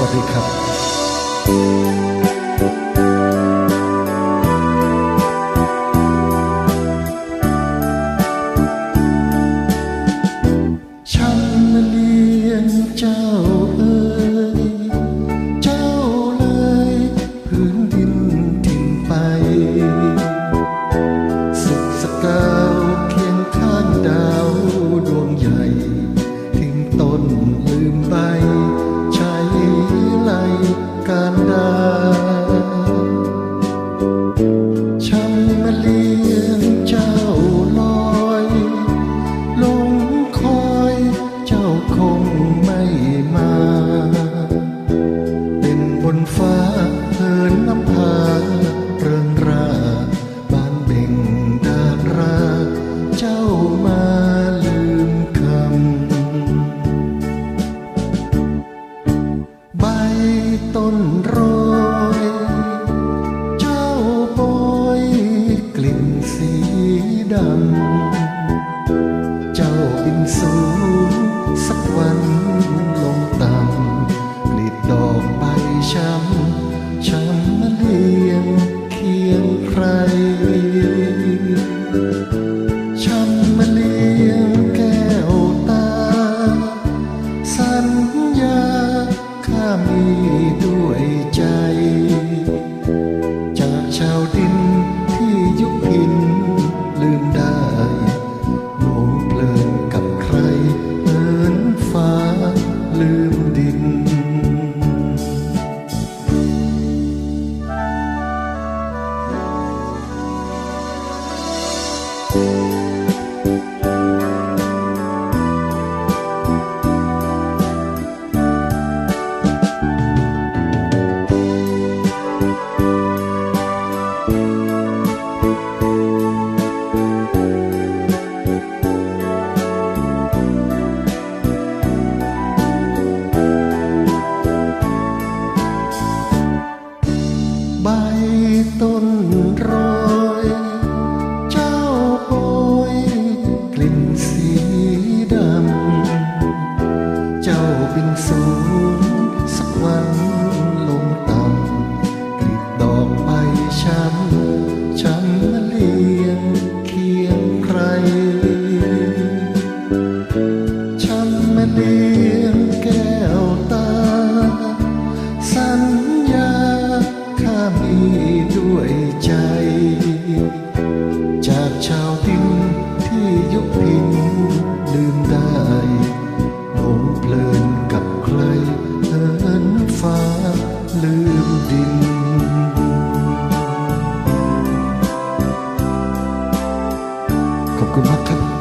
วัสดีครับ ดำ เจ้าบินสูง สักวันลงต่ำกลีบดอกใบช้ำ ช้ำมาเลียงเคียงใคร ช้ำมาเลียงแก้วตา สัญญาข้ามีด้วยใจ ดำ เจ้าบินสูงสักวัน good luck to.